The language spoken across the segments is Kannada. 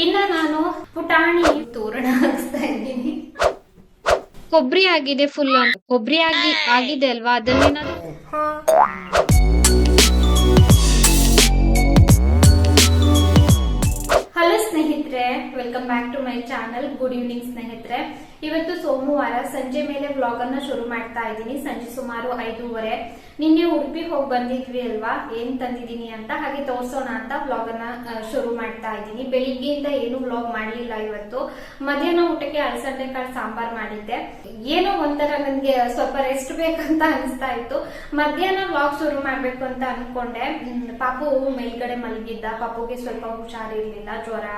ಇನ್ನ ನಾನು ಪುಟಾಣಿ ತೋರಣ ಹಾಕ್ಸ್ತಾ ಇದ್ದೀನಿ. ಕೊಬ್ಬರಿ ಆಗಿದೆ ಫುಲ್ ಕೊಬ್ಬರಿ ಆಗಿ ಆಗಿದೆ ಅಲ್ವಾ? ಅದನ್ನ ಹಲೋ ಸ್ನೇಹಿತರೆ welcome back to my channel good evening ಸ್ನೇಹಿತರೆ. ಇವತ್ತು ಸೋಮವಾರ ಸಂಜೆ ಮೇಲೆ ವ್ಲಾಗ್ ಅನ್ನ ಶುರು ಮಾಡ್ತಾ ಇದ್ದೀನಿ. ಸಂಜೆ ಸುಮಾರು ಐದೂವರೆ. ನಿನ್ನೆ ಉಡುಪಿ ಹೋಗಿ ಬಂದಿದ್ವಿ ಅಲ್ವಾ? ಏನ್ ತಂದಿದ್ದೀನಿ ಅಂತ? ಹಾಗೆ ತೋರ್ಸೋಣ ಅಂತ ವ್ಲಾಗ್ ಅನ್ನ ಶುರು ಮಾಡ್ತಾ ಇದ್ದೀನಿ. ಬೆಳಿಗ್ಗೆಯಿಂದ ಏನು ವ್ಲಾಗ್ ಮಾಡ್ಲಿಲ್ಲ ಇವತ್ತು. ಮಧ್ಯಾಹ್ನ ಊಟಕ್ಕೆ ಅಲಸಂದೆ ಕಾಳು ಸಾಂಬಾರ್ ಮಾಡಿದ್ದೆ. ಏನೋ ಒಂಥರ ನನ್ಗೆ ಸ್ವಲ್ಪ ರೆಸ್ಟ್ ಬೇಕಂತ ಅನಿಸ್ತಾ ಇತ್ತು. ಮಧ್ಯಾಹ್ನ ವ್ಲಾಗ್ ಶುರು ಮಾಡ್ಬೇಕು ಅಂತ ಅನ್ಕೊಂಡೆ. ಪಾಪು ಮೇಲ್ಗಡೆ ಮಲಗಿದ್ದ. ಪಾಪುಗೆ ಸ್ವಲ್ಪ ಹುಷಾರಿರ್ಲಿಲ್ಲ. ಜ್ವರ,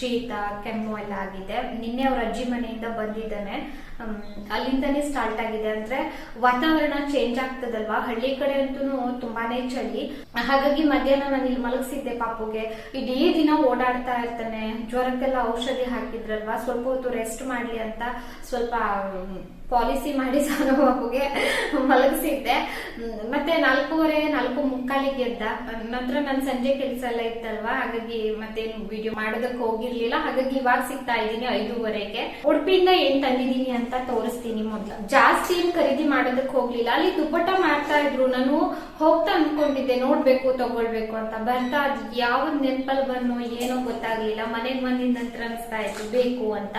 ಶೀತ, ಕೆಮ್ಮು ಎಲ್ಲ ಆಗಿದೆ. ನಿನ್ನೆ ಅವ್ರ ಅಜ್ಜಿ ಮನೆಯಿಂದ ಬಂದಿದ್ದಾನೆ ಹ್ಮ್, ಅಲ್ಲಿಂದನೇ ಸ್ಟಾರ್ಟ್ ಆಗಿದೆ ಅಂದ್ರೆ ವಾತಾವರಣ ಚೇಂಜ್ ಆಗ್ತದಲ್ವಾ? ಹಳ್ಳಿ ಕಡೆ ಅಂತೂ ತುಂಬಾನೇ ಚಳಿ. ಹಾಗಾಗಿ ಮಧ್ಯಾಹ್ನ ನಾನು ಇಲ್ಲಿ ಮಲಗಿಸಿದ್ದೆ ಪಾಪುಗೆ. ಇಡೀ ದಿನ ಓಡಾಡ್ತಾ ಇರ್ತಾನೆ. ಜ್ವರಕ್ಕೆಲ್ಲ ಔಷಧಿ ಹಾಕಿದ್ರಲ್ವಾ? ಸ್ವಲ್ಪ ಹೊತ್ತು ರೆಸ್ಟ್ ಮಾಡ್ಲಿ ಅಂತ ಸ್ವಲ್ಪ ಪಾಲಿಸಿ ಮಾಡಿ ಸಾನು ಪಾಪುಗೆ ಮಲಗಿಸಿದ್ದೆ. ಮತ್ತೆ ನಾಲ್ಕೂವರೆ, ನಾಲ್ಕು ಮುಕ್ಕಾಲಿಗೆ ಎದ್ದ ನಂತರ ನಾನು ಸಂಜೆ ಕೆಲಸ ಎಲ್ಲ ಇತ್ತಲ್ವಾ? ಹಾಗಾಗಿ ಮತ್ತೇನು ವಿಡಿಯೋ ಮಾಡೋದಕ್ಕೆ ಹೋಗಿರ್ಲಿಲ್ಲ. ಹಾಗಾಗಿ ಇವಾಗ ಸಿಗ್ತಾ ಇದ್ದೀನಿ ಐದೂವರೆಗೆ. ಉಡುಪಿಯಿಂದ ಏನ್ ತಂದಿದ್ದೀನಿ ಅಂತ ತೋರಿಸ್ತೀನಿ ಮೊದ್ಲು. ಜಾಸ್ತಿ ಏನ್ ಖರೀದಿ ಮಾಡೋದಕ್ಕೆ ಹೋಗ್ಲಿಲ್ಲ. ಅಲ್ಲಿ ದುಪ್ಪಟ್ಟ ಮಾಡ್ತಾ ಇದ್ರು. ನಾನು ಹೋಗ್ತಾ ಅನ್ಕೊಂಡಿದ್ದೆ ನೋಡ್ಬೇಕು, ತಗೊಳ್ಬೇಕು ಅಂತ. ಬರ್ತಾ ಅದ್ ಯಾವ ನೆನಪಲ್ಲಿ ಬಂದೋ ಏನೋ ಗೊತ್ತಾಗ್ಲಿಲ್ಲ. ಮನೆಗೆ ಬಂದಿದ ನಂತರ ಅನಿಸ್ತಾ ಇತ್ತು. ಬೇಕು ಅಂತ.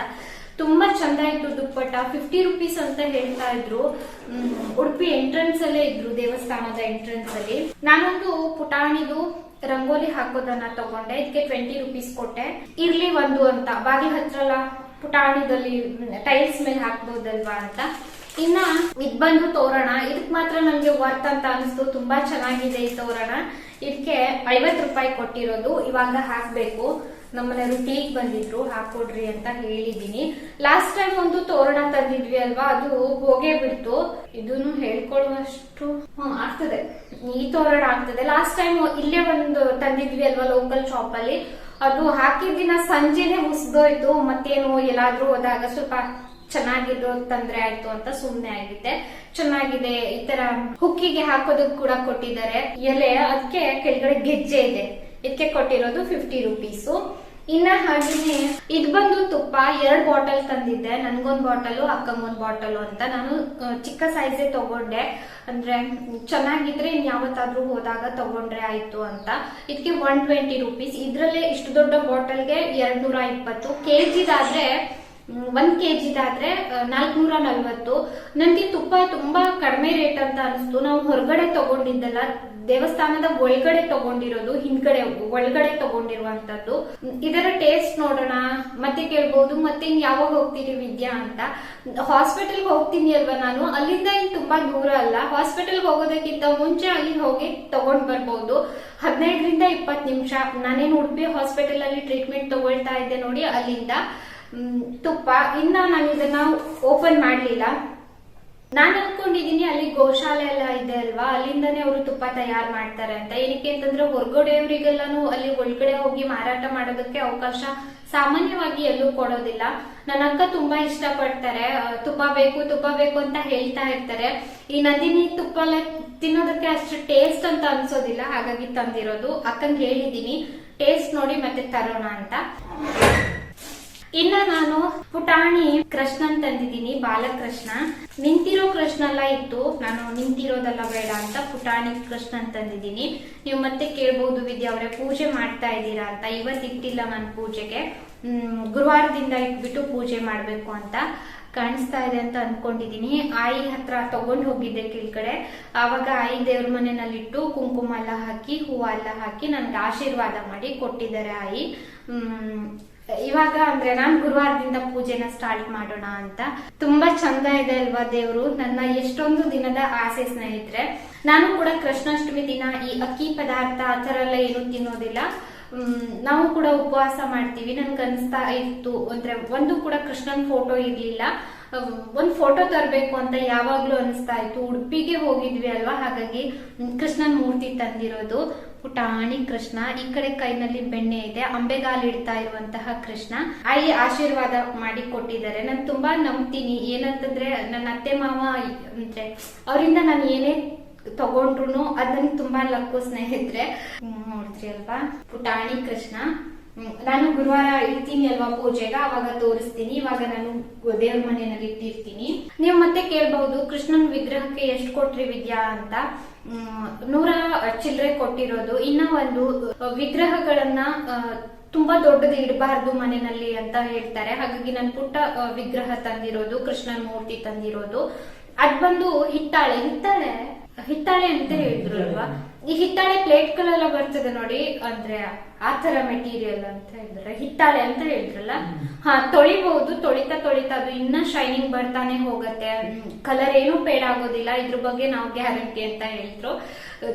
ತುಂಬಾ ಚಂದ ಇತ್ತು ದುಪ್ಪಟ್ಟ. ಫಿಫ್ಟಿ ರುಪೀಸ್ ಅಂತ ಹೇಳ್ತಾ ಇದ್ರು. ಉಡುಪಿ ಎಂಟ್ರೆನ್ಸ್ ಅಲ್ಲೇ ಇದ್ರು ದೇವಸ್ಥಾನದ ಎಂಟ್ರೆನ್ಸ್ ಅಲ್ಲಿ. ನಾನೊಂದು ಪುಟಾಣಿದು ರಂಗೋಲಿ ಹಾಕೋದನ್ನ ತಗೊಂಡೆ. ಇದಕ್ಕೆ ಟ್ವೆಂಟಿ ರುಪೀಸ್ ಕೊಟ್ಟೆ. ಇರ್ಲಿ ಒಂದು ಅಂತ. ಬಾಗಿ ಹತ್ರಲ್ಲ ಪುಟಾಣಿದಲ್ಲಿ ಟೈಲ್ಸ್ ಮೇಲೆ ಹಾಕ್ಬೋದಲ್ವಾ ಅಂತ. ಇನ್ನ ಇದ್ ಬಂದು ತೋರಣ. ಇದಕ್ ಮಾತ್ರ ನಮ್ಗೆ ವರ್ತ್ ಅಂತ ಅನಿಸ್ತು. ತುಂಬಾ ಚೆನ್ನಾಗಿದೆ ಈ ತೋರಣ. ಇದಕ್ಕೆ ಐವತ್ ರೂಪಾಯಿ ಕೊಟ್ಟಿರೋದು. ಇವಾಗ ಹಾಕ್ಬೇಕು. ನಮ್ಮನೆಯವರು ಟೀಕ್ ಬಂದಿದ್ರು. ಹಾಕೊಡ್ರಿ ಅಂತ ಹೇಳಿದೀನಿ ಲಾಸ್ಟ್ ಟೈಮ್ ಒಂದು ತೋರಣ ತಂದಿದ್ವಿ ಅಲ್ವಾ? ಅದು ಹೋಗೇ ಬಿಡ್ತು. ಇದನ್ನು ಹೇಳ್ಕೊಳ್ಳುವಷ್ಟು ಹ್ಮ್, ಆಗ್ತದೆ. ಈ ತೋರಣ ಆಗ್ತದೆ. ಲಾಸ್ಟ್ ಟೈಮ್ ಇಲ್ಲೇ ಒಂದು ತಂದಿದ್ವಿ ಅಲ್ವಾ ಲೋಕಲ್ ಶಾಪ್ ಅಲ್ಲಿ? ಅದು ಹಾಕಿದ ದಿನ ಸಂಜೆನೆ ಮುಸ್ದೋಯ್ತು ಮತ್ತೇನು ಎಲ್ಲಾದ್ರೂ ಹೋದಾಗ ಸ್ವಲ್ಪ ಚೆನ್ನಾಗಿದ್ದು ತಂದ್ರೆ ಆಯ್ತು ಅಂತ ಸುಮ್ನೆ ಆಗಿದ್ದೆ. ಚೆನ್ನಾಗಿದೆ, ಈ ತರ ಹುಕ್ಕಿಗೆ ಹಾಕೋದಕ್ ಕೂಡ ಕೊಟ್ಟಿದ್ದಾರೆ. ಎಲೆ, ಅದಕ್ಕೆ ಕೆಳಗಡೆ ಗೆಜ್ಜೆ ಇದೆ. ಇದಕ್ಕೆ ಕೊಟ್ಟಿರೋದು ಫಿಫ್ಟಿ ರುಪೀಸು ಇನ್ನ ಹಾಗೇನೆ ಇದ್ ಬಂದು ತುಪ್ಪ ಎರಡ್ ಬಾಟಲ್ ತಂದಿದ್ದೆ. ನನ್ಗೊಂದ್ ಬಾಟಲು, ಅಕ್ಕಂಗೊಂದ್ ಬಾಟಲು ಅಂತ. ನಾನು ಚಿಕ್ಕ ಸೈಜೇ ತಗೊಂಡೆ. ಅಂದ್ರೆ ಚೆನ್ನಾಗಿದ್ರೆ ಇನ್ ಯಾವತ್ತಾದ್ರೂ ಹೋದಾಗ ತಗೊಂಡ್ರೆ ಆಯ್ತು ಅಂತ. ಇದಕ್ಕೆ ಒನ್ ಟ್ವೆಂಟಿ ರುಪೀಸ್ ಇದ್ರಲ್ಲೇ ಇಷ್ಟು ದೊಡ್ಡ ಬಾಟಲ್ಗೆ ಎರಡ್ ನೂರ ಇಪ್ಪತ್ತು. ಕೆಜಿದಾದ್ರೆ ಮ್, ಕೆ ಜಿದಾದ್ರೆ ನಾಲ್ಕನೂರ ನಲ್ವತ್ತು. ನನ್ಗೆ ತುಪ್ಪ ತುಂಬಾ ಕಡಿಮೆ ರೇಟ್ ಅಂತ ಅನಿಸ್ತು. ನಾವು ಹೊರಗಡೆ ತಗೊಂಡಿದ್ದಲ್ಲ ದೇವಸ್ಥಾನದ ಒಳಗಡೆ ತಗೊಂಡಿರೋದು ಹಿಂದ್ಗಡೆ ಒಳಗಡೆ ತಗೊಂಡಿರುವಂತದ್ದು. ಇದರ ಟೇಸ್ಟ್ ನೋಡೋಣ ಮತ್ತೆ ಕೇಳ್ಬಹುದು ಮತ್ತೆ ಇನ್ ಯಾವಾಗ ಹೋಗ್ತೀರಿ ವಿದ್ಯಾ ಅಂತ. ಹಾಸ್ಪಿಟಲ್ ಹೋಗ್ತೀನಿ ಅಲ್ವಾ ನಾನು? ಅಲ್ಲಿಂದ ಇಲ್ಲಿ ತುಂಬಾ ದೂರ ಅಲ್ಲ. ಹಾಸ್ಪಿಟಲ್ ಹೋಗೋದಕ್ಕಿಂತ ಮುಂಚೆ ಅಲ್ಲಿ ಹೋಗಿ ತಗೊಂಡ್ ಬರ್ಬಹುದು ಹದಿನೈದರಿಂದ ಇಪ್ಪತ್ತು ನಿಮಿಷ. ನಾನೇನು ಉಡುಪಿ ಹಾಸ್ಪಿಟಲ್ ಅಲ್ಲಿ ಟ್ರೀಟ್ಮೆಂಟ್ ತಗೊಳ್ತಾ ಇದ್ದೆ ನೋಡಿ ಅಲ್ಲಿಂದ. ತುಪ್ಪ. ಇನ್ನ ನಾನು ಇದನ್ನ ಓಪನ್ ಮಾಡ್ಲಿಲ್ಲ. ನಾನು ಅನ್ಕೊಂಡಿದೀನಿ, ಅಲ್ಲಿ ಗೋಶಾಲೆ ಎಲ್ಲ ಇದೆ ಅಲ್ವಾ? ಅಲ್ಲಿಂದಾನೇ ಅವರು ತುಪ್ಪ ತಯಾರು ಮಾಡ್ತಾರೆ ಅಂತ. ಏನಕ್ಕೆ ಅಂತಂದ್ರೆ ಹೊರಗಡೆಯವರಿಗೆಲ್ಲಾನು ಅಲ್ಲಿ ಒಳಗಡೆ ಹೋಗಿ ಮಾರಾಟ ಮಾಡೋದಕ್ಕೆ ಅವಕಾಶ ಸಾಮಾನ್ಯವಾಗಿ ಎಲ್ಲೂ ಕೊಡೋದಿಲ್ಲ. ನನ್ನ ಅಕ್ಕ ತುಂಬಾ ಇಷ್ಟಪಡ್ತಾರೆ. ಪಡ್ತಾರೆ ತುಪ್ಪ ಬೇಕು ತುಪ್ಪ ಬೇಕು ಅಂತ ಹೇಳ್ತಾ ಇರ್ತಾರೆ. ಈ ನಂದಿನಿ ತುಪ್ಪ ಎಲ್ಲ ತಿನ್ನೋದಕ್ಕೆ ಅಷ್ಟು ಟೇಸ್ಟ್ ಅಂತ ಅನ್ಸೋದಿಲ್ಲ. ಹಾಗಾಗಿ ತಂದಿರೋದು. ಅಕ್ಕಂಗೆ ಹೇಳಿದೀನಿ. ಟೇಸ್ಟ್ ನೋಡಿ ಮತ್ತೆ ತರೋಣ ಅಂತ. ಇನ್ನ ನಾನು ಪುಟಾಣಿ ಕೃಷ್ಣನ್ ತಂದಿದ್ದೀನಿ ಬಾಲಕೃಷ್ಣ. ನಿಂತಿರೋ ಕೃಷ್ಣ ಎಲ್ಲ ಇತ್ತು. ನಾನು ನಿಂತಿರೋದೆಲ್ಲ ಬೇಡ ಅಂತ ಪುಟಾಣಿ ಕೃಷ್ಣನ್ ತಂದಿದ್ದೀನಿ ನೀವು ಮತ್ತೆ ಕೇಳ್ಬಹುದು ವಿದ್ಯಾ ಅವರೇ, ಪೂಜೆ ಮಾಡ್ತಾ ಇದ್ದೀರಾ ಅಂತ. ಇವತ್ ಇಟ್ಟಿಲ್ಲ ನಾನು ಪೂಜೆಗೆ. ಗುರುವಾರದಿಂದ ಇಟ್ಬಿಟ್ಟು ಪೂಜೆ ಮಾಡ್ಬೇಕು ಅಂತ ಕಾಣಿಸ್ತಾ ಇದೆ ಅಂತ ಅನ್ಕೊಂಡಿದೀನಿ ಆಯಿ ಹತ್ರ ತಗೊಂಡ್ ಹೋಗಿದ್ದೆ ಕೆಳಗಡೆ. ಆವಾಗ ಆಯಿ ದೇವ್ರ ಮನೆಯಲ್ಲಿಟ್ಟು ಕುಂಕುಮ ಎಲ್ಲ ಹಾಕಿ ಹೂವ ಎಲ್ಲ ಹಾಕಿ ನನ್ಗೆ ಆಶೀರ್ವಾದ ಮಾಡಿ ಕೊಟ್ಟಿದ್ದಾರೆ ಆಯಿ. ಇವಾಗ ಅಂದ್ರೆ ನಾನ್ ಗುರುವಾರದಿಂದ ಪೂಜೆನ ಸ್ಟಾರ್ಟ್ ಮಾಡೋಣ ಅಂತ. ತುಂಬಾ ಚಂದ ಇದೆ ಅಲ್ವಾ ದೇವ್ರು? ನನ್ನ ಎಷ್ಟೊಂದು ದಿನದ ಆಸೆ ಸ್ನೇಹಿತರೆ. ನಾನು ಕೂಡ ಕೃಷ್ಣಾಷ್ಟಮಿ ದಿನ ಈ ಅಕ್ಕಿ ಪದಾರ್ಥ ಆ ತರ ಎಲ್ಲ ಏನು ತಿನ್ನೋದಿಲ್ಲ. ನಾವು ಕೂಡ ಉಪವಾಸ ಮಾಡ್ತೀವಿ. ನನ್ಗೆ ಅನಿಸ್ತಾ ಇತ್ತು ಅಂದ್ರೆ ಒಂದು ಕೂಡ ಕೃಷ್ಣನ್ ಫೋಟೋ ಇರ್ಲಿಲ್ಲ. ಒಂದ್ ಫೋಟೋ ತರಬೇಕು ಅಂತ ಯಾವಾಗ್ಲೂ ಅನಿಸ್ತಾ ಇತ್ತು. ಉಡುಪಿಗೆ ಹೋಗಿದ್ವಿ ಅಲ್ವಾ? ಹಾಗಾಗಿ ಕೃಷ್ಣನ್ ಮೂರ್ತಿ ತಂದಿರೋದು. ಪುಟಾಣಿ ಕೃಷ್ಣ ಈ ಕಡೆ ಕೈನಲ್ಲಿ ಬೆಣ್ಣೆ ಇದೆ ಅಂಬೆಗಾಲ್ ಇಡ್ತಾ ಇರುವಂತಹ ಕೃಷ್ಣ. ಆಯಿ ಆಶೀರ್ವಾದ ಮಾಡಿ ಕೊಟ್ಟಿದ್ದಾರೆ. ನಾನು ತುಂಬಾ ನಂಬ್ತೀನಿ. ಏನಂತಂದ್ರೆ ನನ್ನ ಅತ್ತೆ ಮಾವ ಅಂದ್ರೆ ಅವರಿಂದ ನಾನು ಏನೇ ತಗೊಂಡ್ರು ಅದ್ ನನ್ಗೆ ತುಂಬಾ ಲಕ್ಕು ಸ್ನೇಹಿತರೆ. ಹ್ಮ್, ನೋಡಿದ್ರಿ ಅಲ್ವಾ? ಪುಟಾಣಿ ಕೃಷ್ಣ. ನಾನು ಗುರುವಾರ ಇರ್ತೀನಿ ಅಲ್ವಾ ಪೂಜೆಗೆ? ಅವಾಗ ತೋರಿಸ್ತೀನಿ. ಇವಾಗ ನಾನು ದೇವ್ರ ಮನೆಯಲ್ಲಿ ಇಟ್ಟಿರ್ತೀನಿ. ನೀವು ಮತ್ತೆ ಕೇಳ್ಬಹುದು ಕೃಷ್ಣನ್ ವಿಗ್ರಹಕ್ಕೆ ಎಷ್ಟು ಕೊಟ್ರಿ ವಿದ್ಯಾ ಅಂತ. ನೂರ ಚಿಲ್ಲರೆ ಕೊಟ್ಟಿರೋದು. ಇನ್ನ ಒಂದು ವಿಗ್ರಹಗಳನ್ನ ತುಂಬಾ ದೊಡ್ಡದು ಇಡಬಾರ್ದು ಮನೆಯಲ್ಲಿ ಅಂತ ಹೇಳ್ತಾರೆ. ಹಾಗಾಗಿ ನಾನು ಪುಟ್ಟ ವಿಗ್ರಹ ತಂದಿರೋದು, ಕೃಷ್ಣನ್ ಮೂರ್ತಿ ತಂದಿರೋದು. ಅದ್ ಬಂದು ಹಿತ್ತಾಳೆ ಹಿತ್ತಾಳೆ ಹಿತ್ತಾಳೆ ಅಂತ ಹೇಳಿದ್ರು ಅಲ್ವಾ ಈ ಹಿತ್ತಾಳೆ ಪ್ಲೇಟ್ಗಳೆಲ್ಲ ಬರ್ತದೆ ನೋಡಿ ಅಂದ್ರೆ ಆತರ ತರ ಮೆಟೀರಿಯಲ್ ಅಂತ ಹೇಳಿದ್ರೆ ಹಿತ್ತಾಳೆ ಅಂತ ಹೇಳಿದ್ರಲ್ಲ? ಹಾ ತೊಳಿಬಹುದು ತೊಳಿತಾ ತೊಳಿತಾ ಅದು ಇನ್ನ ಶೈನಿಂಗ್ ಬರ್ತಾನೆ ಹೋಗತ್ತೆ. ಕಲರ್ ಏನು ಪೇಡ್ ಆಗೋದಿಲ್ಲ ಇದ್ರ ಬಗ್ಗೆ ನಾವು ಗ್ಯಾರಂಟಿ ಅಂತ ಹೇಳಿದ್ರು.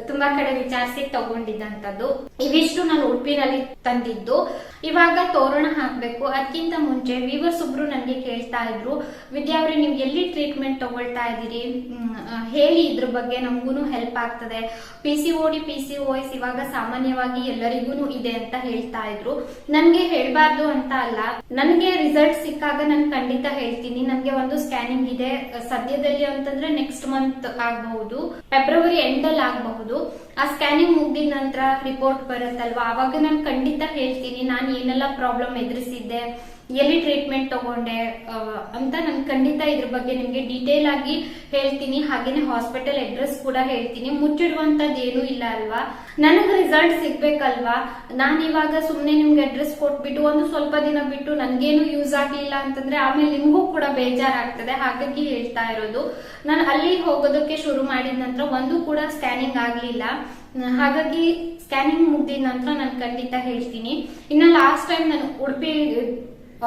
ತುಂಬಾ ಕಡೆ ವಿಚಾರಿಸಿ ತಗೊಂಡಿದ್ದಂತದ್ದು ಇವಿಷ್ಟು ನಾನು ಉಡುಪಿನಲ್ಲಿ ತಂದಿದ್ದು. ಇವಾಗ ತೋರಣ ಹಾಕ್ಬೇಕು. ಅದಕ್ಕಿಂತ ಮುಂಚೆ ವಿವರ್ಸ್ ಒಬ್ರು ನನಗೆ ಕೇಳ್ತಾ ಇದ್ರು, ವಿದ್ಯಾ ಅವ್ರೆ, ನೀವು ಎಲ್ಲಿ ಟ್ರೀಟ್ಮೆಂಟ್ ತಗೊಳ್ತಾ ಇದ್ದೀರಿ? ಹೇಳಿ ಇದ್ರ ಬಗ್ಗೆ ನಮಗೂ ಹೆಲ್ಪ್ ಆಗ್ತದೆ. P C O D P C O S ಇವಾಗ ಸಾಮಾನ್ಯವಾಗಿ ಎಲ್ಲರಿಗೂ ಇದೆ ಅಂತ ಹೇಳ್ತಾ ಇದ್ರು. ನನ್ಗೆ ಹೇಳ್ಬಾರ್ದು ಅಂತ ಅಲ್ಲ. ನನ್ಗೆ ರಿಸಲ್ಟ್ ಸಿಕ್ಕಾಗ ನಾನು ಖಂಡಿತ ಹೇಳ್ತೀನಿ. ನನಗೆ ಒಂದು ಸ್ಕ್ಯಾನಿಂಗ್ ಇದೆ. ಸದ್ಯದಲ್ಲಿ ಅಂತಂದ್ರೆ ನೆಕ್ಸ್ಟ್ ಮಂತ್ ಆಗಬಹುದು. ಫೆಬ್ರವರಿ ಎಂಡ್ ಅಲ್ಲಿ ಆಗಬಹುದು ಆ ಸ್ಕ್ಯಾನಿಂಗ್ ಮುಗಿದ ನಂತರ ರಿಪೋರ್ಟ್ ಬರುತ್ತಲ್ವಾ? ಅವಾಗ ನಾನು ಖಂಡಿತ ಹೇಳ್ತೀನಿ. ನಾನು ಏನೆಲ್ಲ ಪ್ರಾಬ್ಲಮ್ ಎದುರಿಸಿದ್ದೆ? ಎಲ್ಲಿ ಟ್ರೀಟ್ಮೆಂಟ್ ತಗೊಂಡೆ ಅಂತ ನಾನು ಖಂಡಿತ ಇದ್ರ ಬಗ್ಗೆ ನಿಮ್ಗೆ ಡೀಟೇಲ್ ಆಗಿ ಹೇಳ್ತೀನಿ. ಹಾಗೇನೆ ಹಾಸ್ಪಿಟಲ್ ಅಡ್ರೆಸ್ ಕೂಡ ಹೇಳ್ತೀನಿ. ಮುಚ್ಚಿಡುವಂತದ್ದು ಏನೂ ಇಲ್ಲ ಅಲ್ವಾ? ನನಗೆ ರಿಸಲ್ಟ್ ಸಿಗ್ಬೇಕಲ್ವಾ? ನಾನು ಇವಾಗ ಸುಮ್ನೆ ನಿಮ್ಗೆ ಅಡ್ರೆಸ್ ಕೊಟ್ಬಿಟ್ಟು ಒಂದು ಸ್ವಲ್ಪ ದಿನ ಬಿಟ್ಟು ನನ್ಗೇನು ಯೂಸ್ ಆಗ್ಲಿಲ್ಲ ಅಂತಂದ್ರೆ ಆಮೇಲೆ ನಿಮ್ಗೂ ಕೂಡ ಬೇಜಾರಾಗ್ತದೆ. ಹಾಗಾಗಿ ಹೇಳ್ತಾ ಇರೋದು. ನಾನು ಅಲ್ಲಿ ಹೋಗೋದಕ್ಕೆ ಶುರು ಮಾಡಿದ ನಂತರ ಒಂದು ಕೂಡ ಸ್ಕ್ಯಾನಿಂಗ್ ಆಗ್ಲಿಲ್ಲ. ಹಾಗಾಗಿ ಸ್ಕ್ಯಾನಿಂಗ್ ಮುಗ್ದಿದ ನಂತರ ನಾನು ಖಂಡಿತ ಹೇಳ್ತೀನಿ. ಇನ್ನು ಲಾಸ್ಟ್ ಟೈಮ್ ನಾನು ಉಡುಪಿ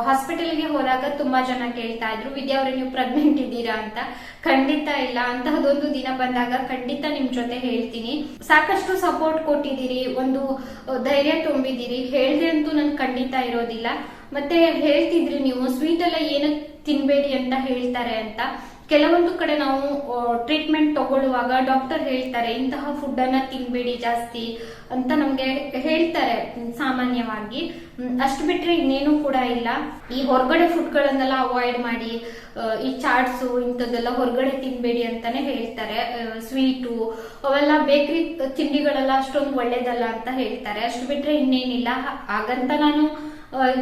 ಹಾಸ್ಪಿಟಲ್ಗೆ ಹೋದಾಗ ತುಂಬಾ ಜನ ಕೇಳ್ತಾ ಇದ್ರು, ವಿದ್ಯಾ ಅವರೇ, ನೀವು ಪ್ರೆಗ್ನೆಂಟ್ ಇದ್ದೀರಾ ಅಂತ. ಖಂಡಿತ ಇಲ್ಲ. ಅಂತಹದೊಂದು ದಿನ ಬಂದಾಗ ಖಂಡಿತ ನಿಮ್ ಜೊತೆ ಹೇಳ್ತೀನಿ. ಸಾಕಷ್ಟು ಸಪೋರ್ಟ್ ಕೊಟ್ಟಿದ್ದೀರಿ, ಒಂದು ಧೈರ್ಯ ತುಂಬಿದ್ದೀರಿ. ಹೇಳ್ದೆ ಅಂತೂ ನನ್ ಖಂಡಿತ ಇರೋದಿಲ್ಲ. ಮತ್ತೆ ಹೇಳ್ತಿದ್ರಿ ನೀವು, ಸ್ವೀಟ್ ಎಲ್ಲ ಏನಕ್ಕೆ ತಿನ್ಬೇಡಿ ಅಂತ ಹೇಳ್ತಾರೆ ಅಂತ. ಕೆಲವೊಂದು ಕಡೆ ನಾವು ಟ್ರೀಟ್ಮೆಂಟ್ ತಗೊಳ್ಳುವಾಗ ಡಾಕ್ಟರ್ ಹೇಳ್ತಾರೆ, ಇಂತಹ ಫುಡ್ ಅನ್ನ ತಿನ್ಬೇಡಿ ಜಾಸ್ತಿ ಅಂತ ನಮ್ಗೆ ಹೇಳ್ತಾರೆ ಸಾಮಾನ್ಯವಾಗಿ. ಅಷ್ಟು ಬಿಟ್ರೆ ಇನ್ನೇನು ಕೂಡ ಇಲ್ಲ. ಈ ಹೊರಗಡೆ ಫುಡ್ ಗಳನ್ನೆಲ್ಲ ಅವಾಯ್ಡ್ ಮಾಡಿ ಈ ಚಾಟ್ಸು ಇಂಥದ್ದೆಲ್ಲ ಹೊರಗಡೆ ತಿನ್ಬೇಡಿ ಅಂತಾನೆ ಹೇಳ್ತಾರೆ. ಸ್ವೀಟು ಅವೆಲ್ಲ ಬೇಕರಿ ತಿಂಡಿಗಳೆಲ್ಲ ಅಷ್ಟೊಂದು ಒಳ್ಳೇದಲ್ಲ ಅಂತ ಹೇಳ್ತಾರೆ. ಅಷ್ಟು ಬಿಟ್ರೆ ಇನ್ನೇನಿಲ್ಲ. ಹಾಗಂತ ನಾನು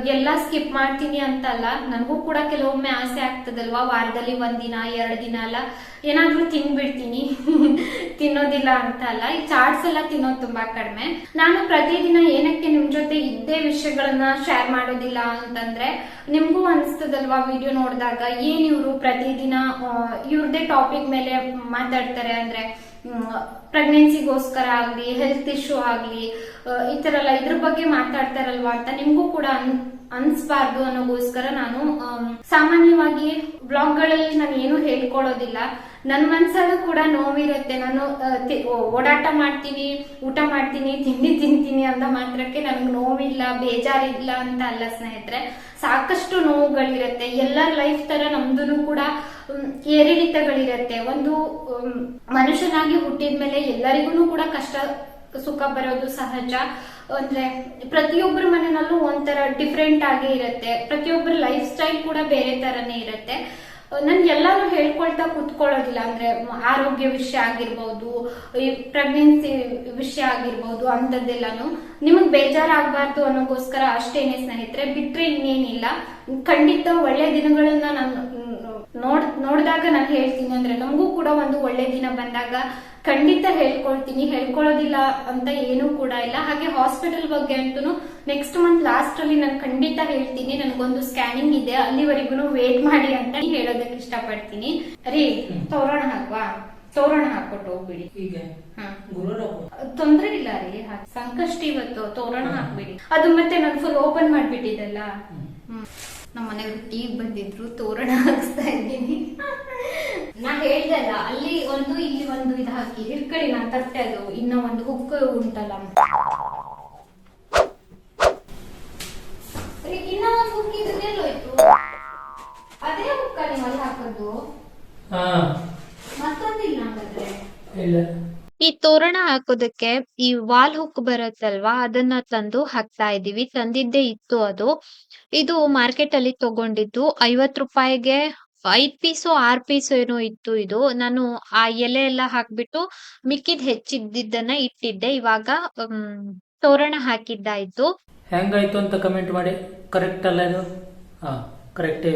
ಎಲ್ಲ ಸ್ಕಿಪ್ ಮಾಡ್ತೀನಿ ಅಂತ ಅಲ್ಲ ನನಗೂ ಕೂಡ ಕೆಲವೊಮ್ಮೆ ಆಸೆ ಆಗ್ತದಲ್ವಾ? ವಾರದಲ್ಲಿ ಒಂದಿನ ಎರಡು ದಿನ ಅಲ್ಲ? ಏನಾದ್ರೂ ತಿನ್ಬಿಡ್ತೀನಿ. ತಿನ್ನೋದಿಲ್ಲ ಅಂತ ಅಲ್ಲ ಈ ಚಾಟ್ಸ್ ಎಲ್ಲ ತಿನ್ನೋದು ತುಂಬಾ ಕಡಿಮೆ. ನಾನು ಪ್ರತಿದಿನ ಏನಕ್ಕೆ ನಿಮ್ ಜೊತೆ ಇದ್ದೇ ವಿಷಯಗಳನ್ನ ಶೇರ್ ಮಾಡೋದಿಲ್ಲ ಅಂತಂದ್ರೆ, ನಿಮ್ಗೂ ಅನಿಸ್ತದಲ್ವಾ ವಿಡಿಯೋ ನೋಡಿದಾಗ? ಏನ್ ಇವರು ಪ್ರತಿದಿನ ಇವ್ರದೇ ಟಾಪಿಕ್ ಮೇಲೆ ಮಾತಾಡ್ತಾರೆ ಅಂದ್ರೆ ಪ್ರೆಗ್ನೆನ್ಸಿಗೋಸ್ಕರ ಆಗ್ಲಿ ಹೆಲ್ತ್ ಇಶ್ಯೂ ಆಗ್ಲಿ ಈ ತರ ಎಲ್ಲ ಇದ್ರ ಬಗ್ಗೆ ಮಾತಾಡ್ತಾರಲ್ವಾ ಅಂತ ನಿಮಗೂ ಕೂಡ ಅನ್ಸ್ಬಾರ್ದು ಅನ್ನೋಗೋಸ್ಕರ ನಾನು ಸಾಮಾನ್ಯವಾಗಿ ಬ್ಲಾಗ್ಗಳಲ್ಲಿ ನಾನು ಏನು ಹೇಳ್ಕೊಳ್ಳೋದಿಲ್ಲ ನನ್ನ ಮನ್ಸಲ್ಲೂ ಕೂಡ ನೋವಿರುತ್ತೆ. ನಾನು ಓಡಾಟ ಮಾಡ್ತೀನಿ, ಊಟ ಮಾಡ್ತೀನಿ, ತಿಂಡಿ ತಿಂತೀನಿ ಅಂತ ಮಾತ್ರಕ್ಕೆ ನನಗೆ ನೋವಿಲ್ಲ, ಬೇಜಾರಿಲ್ಲ ಅಂತ ಅಲ್ಲ ಸ್ನೇಹಿತರೆ. ಸಾಕಷ್ಟು ನೋವುಗಳಿರುತ್ತೆ. ಎಲ್ಲರ ಲೈಫ್ ತರ ನಮ್ದು ಕೂಡ ಏರಿಳಿತಗಳಿರತ್ತೆ. ಒಂದು ಮನುಷ್ಯನಾಗಿ ಹುಟ್ಟಿದ್ಮೇಲೆ ಎಲ್ಲರಿಗೂ ಕೂಡ ಕಷ್ಟ, ಸುಖ ಬರೋದು ಸಹಜ. ಅಂದ್ರೆ ಪ್ರತಿಯೊಬ್ಬರ ಮನೆಯಲ್ಲೂ ಒಂಥರ ಡಿಫ್ರೆಂಟ್ ಆಗಿ ಇರುತ್ತೆ. ಪ್ರತಿಯೊಬ್ಬರ ಲೈಫ್ ಸ್ಟೈಲ್ ಕೂಡ ಬೇರೆ ತರನೇ ಇರುತ್ತೆ. ನನ್ ಎಲ್ಲಾನು ಹೇಳ್ಕೊಳ್ತಾ ಕುತ್ಕೊಳ್ಳೋದಿಲ್ಲ. ಅಂದ್ರೆ ಆರೋಗ್ಯ ವಿಷಯ ಆಗಿರ್ಬೋದು, ಈ ಪ್ರೆಗ್ನೆನ್ಸಿ ವಿಷಯ ಆಗಿರ್ಬೋದು ಅಂತದ್ದೆಲ್ಲಾನು ನಿಮಗ್ ಬೇಜಾರಾಗಬಾರ್ದು ಅನ್ನೋಗೋಸ್ಕರ ಅಷ್ಟೇನೆ ಸ್ನೇಹಿತರೆ, ಬಿಟ್ರೆ ಇನ್ನೇನಿಲ್ಲ. ಖಂಡಿತ ಒಳ್ಳೆ ದಿನಗಳನ್ನ ನಾನು ನೋಡ್, ನೋಡಿದಾಗ ನಾನು ಹೇಳ್ತೀನಿ. ಅಂದ್ರೆ ನಮಗೂ ಕೂಡ ಒಂದು ಒಳ್ಳೆ ದಿನ ಬಂದಾಗ ಖಂಡಿತ ಹೇಳ್ಕೊಳ್ತೀನಿ. ಹೇಳ್ಕೊಳ್ಳೋದಿಲ್ಲ ಅಂತ ಏನೂ ಕೂಡ ಇಲ್ಲ. ಹಾಗೆ ಹಾಸ್ಪಿಟಲ್ ಬಗ್ಗೆ ಅಂತೂ ನೆಕ್ಸ್ಟ್ ಮಂತ್ ಲಾಸ್ಟ್ ಅಲ್ಲಿ ನಾನು ಖಂಡಿತ ಹೇಳ್ತೀನಿ. ನನಗೊಂದು ಸ್ಕ್ಯಾನಿಂಗ್ ಇದೆ. ಅಲ್ಲಿವರೆಗೂ ವೇಟ್ ಮಾಡಿ ಅಂತ ಹೇಳೋದಕ್ಕೆ ಇಷ್ಟಪಡ್ತೀನಿ. ರೀ ತೋರಣ ಹಾಕ್ವಾ? ತೋರಣ ಹಾಕೊಟ್ಟು ಹೋಗ್ಬಿಡಿ. ತೊಂದ್ರೆ ಇಲ್ಲ ರೀ. ಸಂಕಷ್ಟ ಇವತ್ತು. ತೋರಣ ಹಾಕ್ಬಿಡಿ. ಅದು ಮತ್ತೆ ನಾನು ಫುಲ್ ಓಪನ್ ಮಾಡ್ಬಿಟ್ಟಿದ್ದಲ್ಲ ಹ್ಮ್. ನಮ್ಮ ಮನೆಯವರು ಟೀಗ್ ಬಂದಿದ್ರು ತೋರಣ ಹಾಕ್ಸ್ತಾ ಇದ್ದೀನಿ. ನಾ ಹೇಳ್ದಲ್ಲ ಅಲ್ಲಿ ಒಂದು ಇಲ್ಲಿ ಒಂದು ಇದು ಹಾಕಿ ಹಿಡ್ಕಡಿ ನಾನು ತಟ್ಟೆ ಅದು ಇನ್ನ ಒಂದು ಹುಕ್ ಉಂಟಲ್ಲ. ಇನ್ನ ಒಂದು ಹುಕ್ ಅದೇ ಹುಕ್ಕ ನೀವು ಅಲ್ಲಿ ಹಾಕೋದು ಹಾ. ಮತ್ತೊಂದಿಲ್ಲ ಹಾಗಾದ್ರೆ? ಇಲ್ಲ. ಈ ತೋರಣ ಹಾಕೋದಕ್ಕೆ ಈ ವಾಲ್ ಹುಕ್ ಬರುತ್ತಲ್ವಾ, ಅದನ್ನ ತಂದು ಹಾಕ್ತಾ ಇದೀವಿ ತಂದಿದ್ದೇ ಇತ್ತು ಅದು. ಇದು ಮಾರ್ಕೆಟ್ ಅಲ್ಲಿ ತಗೊಂಡಿದ್ದು ಐವತ್ ರೂಪಾಯಿಗೆ ಐದ್ ಪೀಸು, ಆರ್ ಪೀಸು ಏನೋ ಇತ್ತು ಇದು. ನಾನು ಆ ಎಲೆ ಎಲ್ಲ ಹಾಕ್ಬಿಟ್ಟು ಮಿಕ್ಕಿದ್ ಹೆಚ್ಚಿದ್ದನ್ನ ಇಟ್ಟಿದ್ದೆ. ಇವಾಗ ತೋರಣ ಹಾಕಿದ್ದಾಯ್ತು ಹೆಂಗಾಯ್ತು ಅಂತ ಕಮೆಂಟ್ ಮಾಡಿ. ಕರೆಕ್ಟ್ ಅಲ್ಲ ಇದು? ಕರೆಕ್ಟೇ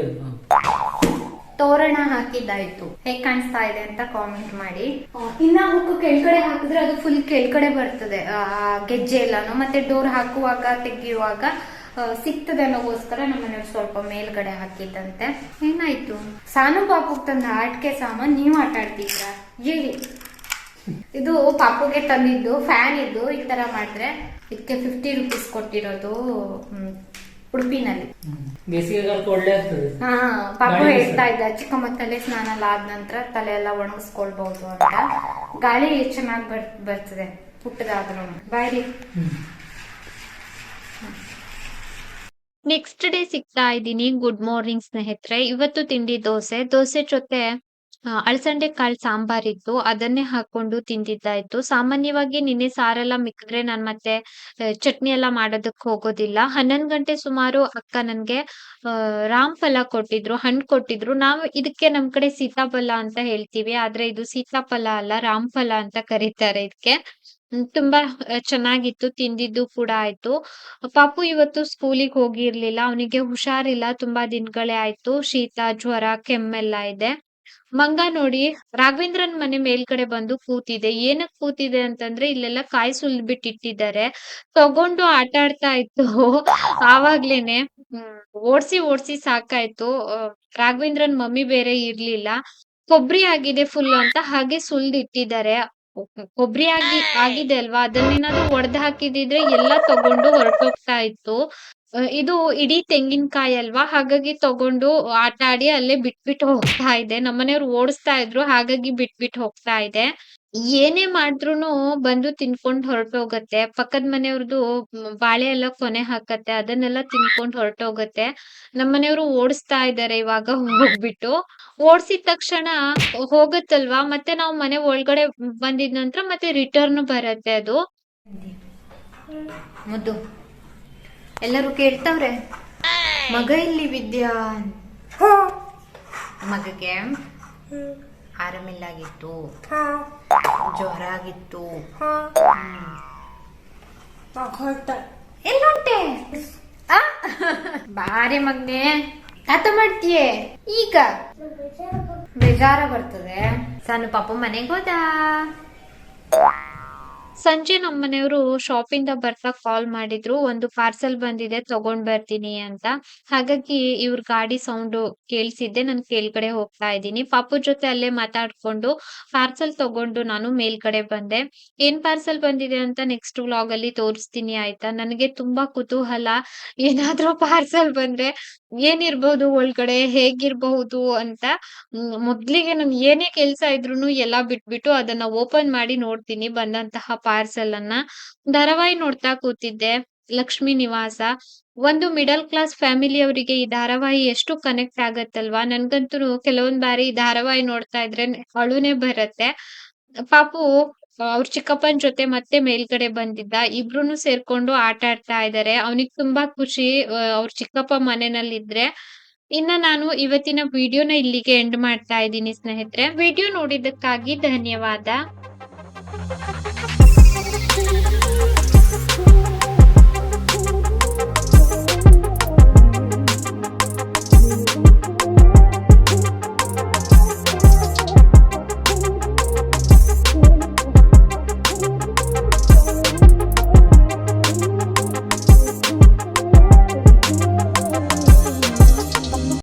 ತೋರಣ ಹಾಕಿದ್ದಾಯ್ತು ಹೇಗ್ ಕಾಣಿಸ್ತಾ ಇದೆ ಅಂತ ಕಾಮೆಂಟ್ ಮಾಡಿ. ಇನ್ನ ಹುಕ್ಕು ಕೆಳಗಡೆ ಹಾಕಿದ್ರೆ ಅದು ಫುಲ್ ಕೆಳಗಡೆ ಬರ್ತದೆ. ಗೆಜ್ಜೆ ಎಲ್ಲಾನು. ಮತ್ತೆ ಡೋರ್ ಹಾಕುವಾಗ, ತೆಗೆಯುವಾಗ ಸಿಗ್ತದೆ ಅನ್ನೋಗೋಸ್ಕರ ನಮ್ಮ ಮನೆಯವ್ರು ಸ್ವಲ್ಪ ಮೇಲ್ಗಡೆ ಹಾಕಿದ್ದಂತೆ. ಏನಾಯ್ತು? ಸಾನು ಪಾಪುಗ್ ತಂದ ಆಟಿಕೆ ಸಾಮಾನು, ನೀವು ಆಟ ಆಡ್ತಿದ್ರ? ಇದು ಪಾಪುಗೆ ತಂದಿದ್ದು ಫ್ಯಾನ್ ಇದ್ದು, ಈ ತರ ಮಾಡಿದ್ರೆ ಇದಕ್ಕೆ ಫಿಫ್ಟಿ ರುಪೀಸ್ ಕೊಟ್ಟಿರೋದು ಉಡುಪಿನಲ್ಲಿ. ಬೇಸಿಗೆಗಾಲಕ್ಕೆ ಒಳ್ಳೆ ಆಗ್ತದೆ. ಹಾ ಪಾಪ ಹೇಳ್ತಾ ಇದ್ದ ಚಿಕ್ಕಮ್ಮ ತಲೆ ಸ್ನಾನ ಎಲ್ಲ ಆದ ನಂತರ ತಲೆ ಎಲ್ಲ ಒಣಗಿಸ್ಕೊಳ್ಬಹುದು ಅಂತ. ಗಾಳಿ ಚೆನ್ನಾಗಿ ಬರ್ ಬರ್ತದೆ ಪುಟ್ಟದಾದ್ರೂ ಬಾಯ್ರಿ ನೆಕ್ಸ್ಟ್ ಡೇ ಸಿಗ್ತಾ ಇದ್ದೀನಿ ಗುಡ್ ಮಾರ್ನಿಂಗ್ ಸ್ನೇಹಿತರೆ. ಇವತ್ತು ತಿಂಡಿ ದೋಸೆ. ದೋಸೆ ಜೊತೆ ಅಳಸಂಡೆ ಕಾಳು ಸಾಂಬಾರ್ ಇತ್ತು ಅದನ್ನೇ ಹಾಕೊಂಡು ತಿಂದಿದ್ದಾಯ್ತು. ಸಾಮಾನ್ಯವಾಗಿ ನಿನ್ನೆ ಸಾರೆಲ್ಲ ಮಿಕ್ಕಿದ್ರೆ ನಾನ್ ಮತ್ತೆ ಚಟ್ನಿ ಎಲ್ಲ ಮಾಡೋದಕ್ಕೆ ಹೋಗೋದಿಲ್ಲ. ಹನ್ನೊಂದ್ ಗಂಟೆ ಸುಮಾರು ಅಕ್ಕ ನನ್ಗೆ ಆ, ರಾಮ್ಫಲ ಕೊಟ್ಟಿದ್ರು ಹಣ್ಣು ಕೊಟ್ಟಿದ್ರು. ನಾವು ಇದಕ್ಕೆ ನಮ್ ಕಡೆ ಸೀತಾಫಲ ಅಂತ ಹೇಳ್ತೀವಿ. ಆದ್ರೆ ಇದು ಸೀತಾಫಲ ಅಲ್ಲ ರಾಮ್ಫಲ ಅಂತ ಕರೀತಾರೆ ಇದಕ್ಕೆ ತುಂಬಾ ಚೆನ್ನಾಗಿತ್ತು. ತಿಂದಿದ್ದು ಕೂಡ ಆಯ್ತು. ಪಾಪು ಇವತ್ತು ಸ್ಕೂಲಿಗೆ ಹೋಗಿರ್ಲಿಲ್ಲ. ಅವನಿಗೆ ಹುಷಾರಿಲ್ಲ. ತುಂಬಾ ದಿನಗಳೇ ಆಯ್ತು. ಶೀತ ಜ್ವರ ಕೆಮ್ಮೆಲ್ಲ ಇದೆ. ಮಂಗ ನೋಡಿ ರಾಘವೇಂದ್ರನ್ ಮನೆ ಮೇಲ್ಗಡೆ ಬಂದು ಕೂತಿದೆ. ಏನಕ್ ಕೂತಿದೆ ಅಂತಂದ್ರೆ ಇಲ್ಲೆಲ್ಲ ಕಾಯಿ ಸುಲ್ದ್ ಬಿಟ್ಟಿಟ್ಟಿದ್ದಾರೆ ತಗೊಂಡು ಆಟ ಆಡ್ತಾ ಇತ್ತು. ಆವಾಗ್ಲೇನೆ ಓಡ್ಸಿ ಓಡ್ಸಿ ಸಾಕಾಯ್ತು. ರಾಘವೇಂದ್ರನ್ ಮಮ್ಮಿ ಬೇರೆ ಇರ್ಲಿಲ್ಲ. ಕೊಬ್ಬರಿ ಆಗಿದೆ ಫುಲ್ ಅಂತ ಹಾಗೆ ಸುಲ್ದ್ ಇಟ್ಟಿದ್ದಾರೆ ಕೊಬ್ರಿ ಆಗಿ, ಆಗಿದೆ ಅಲ್ವಾ? ಅದನ್ನೇನಾದ್ರು ಒಡ್ದ್ ಹಾಕಿದಿದ್ರೆ ಎಲ್ಲಾ ತಗೊಂಡು ಹೊರಟೋಗ್ತಾ ಇತ್ತು. ಇದು ಇಡೀ ತೆಂಗಿನಕಾಯಿ ಅಲ್ವಾ? ಹಾಗಾಗಿ ತಗೊಂಡು ಆಟ ಆಡಿ ಅಲ್ಲೇ ಬಿಟ್ಬಿಟ್ಟು ಹೋಗ್ತಾ ಇದೆ. ನಮ್ಮನೆಯವ್ರು ಓಡಿಸ್ತಾ ಇದ್ರು, ಹಾಗಾಗಿ ಬಿಟ್ಬಿಟ್ಟು ಹೋಗ್ತಾ ಇದೆ. ಏನೇ ಮಾಡಿದ್ರುನು ಬಂದು ತಿನ್ಕೊಂಡ್ ಹೊರಟೋಗತ್ತೆ. ಪಕ್ಕದ ಮನೆಯವ್ರದ್ದು ಬಾಳೆ ಎಲ್ಲ ಕೊನೆ ಹಾಕತ್ತೆ, ಅದನ್ನೆಲ್ಲ ತಿನ್ಕೊಂಡ್ ಹೊರಟೋಗತ್ತೆ. ನಮ್ಮನೆಯವ್ರು ಓಡಿಸ್ತಾ ಇದ್ದಾರೆ ಇವಾಗ ಹೋಗ್ಬಿಟ್ಟು. ಓಡಿಸಿದ ತಕ್ಷಣ ಹೋಗತ್ತಲ್ವಾ? ಮತ್ತೆ ನಾವು ಮನೆ ಒಳಗಡೆ ಬಂದಿದ ನಂತರ ಮತ್ತೆ ರಿಟರ್ನ್ ಬರತ್ತೆ ಅದು. ಮುದ್ದು. ಎಲ್ಲರೂ ಕೇಳ್ತವ್ರೆ? ಮಗ ಇಲ್ಲಿ ವಿದ್ಯಾ? ಮಗಗೆ ಆರಾಮಿಲ್ಲಾಗಿತ್ತು? ಜ್ವರ ಆಗಿತ್ತು ಎಲ್ಲೊಂಟೆ? ಬಾರಿ ಮಗ್ನೆ. ಆತ ಮಾಡ್ತೀಯೇ? ಈಗ? ಬೇಜಾರ ಬರ್ತದೆ. ಸಣ್ಣ ಪಾಪ ಮನೆಗೆ ಹೋದ. ಸಂಜೆ ನಮ್ಮನೆಯವರು ಶಾಪ್ ಇಂದ ಬರ್ತಾ ಕಾಲ್ ಮಾಡಿದ್ರು, ಒಂದು ಪಾರ್ಸೆಲ್ ಬಂದಿದೆ, ತಗೊಂಡ್ ಬರ್ತೀನಿ ಅಂತ. ಹಾಗಾಗಿ ಇವ್ರ ಗಾಡಿ ಸೌಂಡ್ ಕೇಳಿಸಿದ್ದೆ, ನಾನು ಕೇಳ್ಗಡೆ ಹೋಗ್ತಾ ಇದ್ದೀನಿ. ಪಾಪು ಜೊತೆ ಅಲ್ಲೇ ಮಾತಾಡ್ಕೊಂಡು ಪಾರ್ಸೆಲ್ ತಗೊಂಡು ನಾನು ಮೇಲ್ಗಡೆ ಬಂದೆ. ಏನ್ ಪಾರ್ಸೆಲ್ ಬಂದಿದೆ ಅಂತ ನೆಕ್ಸ್ಟ್ ವ್ಲಾಗ್ ಅಲ್ಲಿ ತೋರಿಸ್ತೀನಿ ಆಯ್ತಾ? ನನಗೆ ತುಂಬಾ ಕುತೂಹಲ. ಏನಾದ್ರೂ ಪಾರ್ಸೆಲ್ ಬಂದ್ರೆ ಏನಿರ್ಬಹುದು ಒಳಗಡೆ ಹೇಗಿರ್ಬಹುದು ಅಂತ ಮೊದ್ಲಿಗೆ ನಾನ್ ಏನೇ ಕೆಲ್ಸ ಇದ್ರೂನು ಎಲ್ಲಾ ಬಿಟ್ಬಿಟ್ಟು ಅದನ್ನ ಓಪನ್ ಮಾಡಿ ನೋಡ್ತೀನಿ ಬಂದಂತಹ ಪಾರ್ಸೆಲ್ ಅನ್ನ. ಧಾರಾವಾಹಿ ನೋಡ್ತಾ ಕೂತಿದ್ದೆ, ಲಕ್ಷ್ಮಿ ನಿವಾಸ. ಒಂದು ಮಿಡಲ್ ಕ್ಲಾಸ್ ಫ್ಯಾಮಿಲಿ ಅವರಿಗೆ ಈ ಧಾರಾವಾಹಿ ಎಷ್ಟು ಕನೆಕ್ಟ್ ಆಗತ್ತಲ್ವಾ? ನನ್ಗಂತೂ ಕೆಲವೊಂದ್ ಬಾರಿ ಧಾರಾವಾಹಿ ನೋಡ್ತಾ ಇದ್ರೆ ಅಳುನೇ ಬರತ್ತೆ. ಪಾಪು ಅವ್ರ ಚಿಕ್ಕಪ್ಪನ್ ಜೊತೆ ಮತ್ತೆ ಮೇಲ್ಗಡೆ ಬಂದಿದ್ದ, ಇಬ್ರುನು ಸೇರ್ಕೊಂಡು ಆಟ ಆಡ್ತಾ ಇದಾರೆ. ಅವನಿಗೆ ತುಂಬಾ ಖುಷಿ ಅವ್ರ ಚಿಕ್ಕಪ್ಪ ಮನೆಯಲ್ಲಿದ್ರೆ ಇನ್ನ ನಾನು ಇವತ್ತಿನ ವಿಡಿಯೋನ ಇಲ್ಲಿಗೆ ಎಂಡ್ ಮಾಡ್ತಾ ಇದ್ದೀನಿ ಸ್ನೇಹಿತರೆ. ವಿಡಿಯೋ ನೋಡಿದ್ದಕ್ಕಾಗಿ ಧನ್ಯವಾದ.